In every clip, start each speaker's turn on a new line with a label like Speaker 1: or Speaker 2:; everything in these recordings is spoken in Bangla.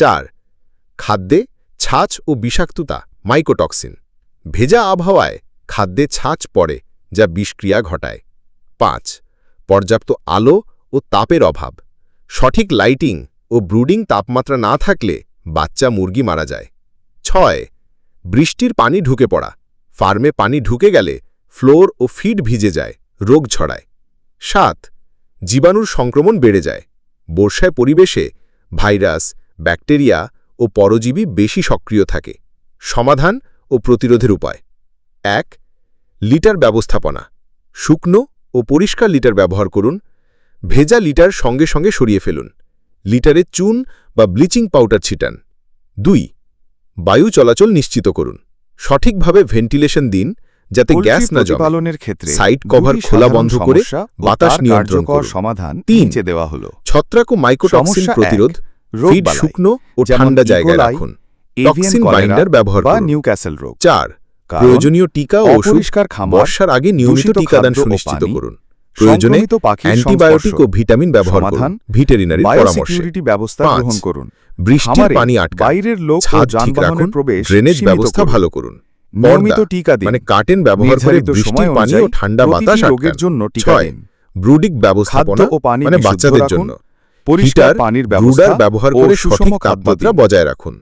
Speaker 1: চার, খাদ্যে ছাঁচ ও বিষাক্ততা মাইকোটক্সিন ভেজা আবহাওয়ায় খাদ্যে ছাঁচ পড়ে, যা বিষক্রিয়া ঘটায়। পাঁচ, পর্যাপ্ত আলো ও তাপের অভাব। সঠিক লাইটিং ও ব্রুডিং তাপমাত্রা না থাকলে বাচ্চা মুরগি মারা যায়। ছয়, বৃষ্টির পানি ঢুকে পড়া। ফার্মে পানি ঢুকে গেলে ফ্লোর ও ফিড ভিজে যায়, রোগ ছড়ায়। সাত, জীবাণুর সংক্রমণ বেড়ে যায়। বর্ষায় পরিবেশে ভাইরাস ব্যাকটেরিয়া ও পরজীবী বেশি সক্রিয় থাকে। সমাধান ও প্রতিরোধের উপায়। এক লিটার ব্যবস্থাপনা। শুকনো ও পরিষ্কার লিটার ব্যবহার করুন। ভেজা লিটার সঙ্গে সঙ্গে সরিয়ে ফেলুন। লিটারে চুন বা ব্লিচিং পাউডার ছিটান। দুই বায়ু চলাচল নিশ্চিত করুন। সঠিকভাবে ভেন্টিলেশন দিন যাতে গ্যাস না জমে।
Speaker 2: ক্ষেত্রে
Speaker 1: সাইট কভার খোলা বন্ধ করে বাতাস নিয়ন্ত্রণ
Speaker 2: সমাধান
Speaker 1: তিন।
Speaker 2: দেওয়া হলো।
Speaker 1: ছত্রাক ও মাইকোটক্সিন
Speaker 2: সমস্যা
Speaker 1: প্রতিরোধ
Speaker 2: রোগ
Speaker 1: শুকনো ও ঠান্ডা জায়গায় রাখুন। টক্সিন বাইন্ডার ব্যবহার
Speaker 2: বা
Speaker 1: করুন।
Speaker 2: নিউক্যাসেল রোগ।
Speaker 1: চার প্রয়োজনীয় টিকা ও ওষুধ
Speaker 2: অপরিষ্কার
Speaker 1: বর্ষার আগে নিয়মিত টিকাদান সুনিশ্চিত করুন। প্রয়োজনে অ্যান্টিবায়োটিক ও ভিটামিন ব্যবহার করুন। ভিটেরিনারি পরামর্শে।
Speaker 2: ব্যবস্থা গ্রহণ করুন।
Speaker 1: বৃষ্টির পানি আটকা
Speaker 2: বাইরের লোক
Speaker 1: ছাদ ঠিক রাখুন। ড্রেনেজ ব্যবস্থা ভালো করুন।
Speaker 2: নিয়মিত টিকা দিন।
Speaker 1: মানে কার্টেন ব্যবহার করে বৃষ্টির পানি ও ঠান্ডা বাতাস
Speaker 2: রোগের জন্য টিকা দিন।
Speaker 1: ব্রুডিক ব্যবস্থাপনা মানে বাচ্চাদের জন্য।
Speaker 2: পরিষ্কার পানির ব্যবস্থা
Speaker 1: ব্যবহার করে
Speaker 2: সুষম
Speaker 1: সঠিক তাপমাত্রা বজায় রাখুন।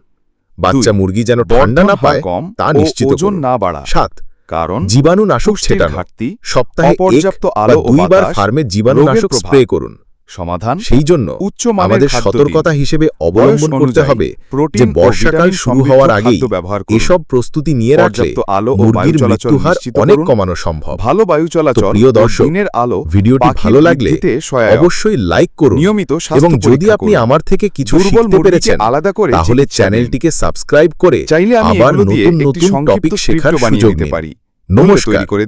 Speaker 1: বাচ্চা মুরগি যেন ঠান্ডা না পায়
Speaker 2: কম
Speaker 1: তা নিশ্চিত
Speaker 2: ওজন না বাড়া।
Speaker 1: সাত
Speaker 2: কারণ
Speaker 1: জীবাণুনাশক ছেটানো।
Speaker 2: ঘাটতি
Speaker 1: সপ্তাহে পর্যাপ্ত
Speaker 2: আলো ও
Speaker 1: দুইবার ফার্মে জীবাণুনাশক স্প্রে করুন।
Speaker 2: সমাধান
Speaker 1: সেই জন্য
Speaker 2: উচ্চ
Speaker 1: আমাদের সতর্কতা হিসেবে অবলম্বন করতে হবে যে বর্ষাকাল শুরু হওয়ার আগেই। এসব প্রস্তুতি নিয়ে রাখলে
Speaker 2: আলো ও বায়ু চলাচল
Speaker 1: অনেক কমানো সম্ভব।
Speaker 2: ভালো বায়ু চলাচল
Speaker 1: প্রিয়
Speaker 2: ও
Speaker 1: দর্শক,
Speaker 2: দিনের আলো
Speaker 1: ভিডিওটি ভালো লাগলে অবশ্যই লাইক করুন
Speaker 2: নিয়মিত
Speaker 1: এবং যদি আপনি আমার থেকে কিছু
Speaker 2: দুর্বল
Speaker 1: শিখতে পেরেছেন
Speaker 2: আলাদা করে
Speaker 1: তাহলে চ্যানেলটিকে সাবস্ক্রাইব করে
Speaker 2: চাইলে আমি
Speaker 1: আবার নতুন নতুন টপিক শেখার
Speaker 2: বানিয়ে
Speaker 1: সুযোগ
Speaker 2: নিতে পারি।
Speaker 1: নমস্কার।
Speaker 2: করে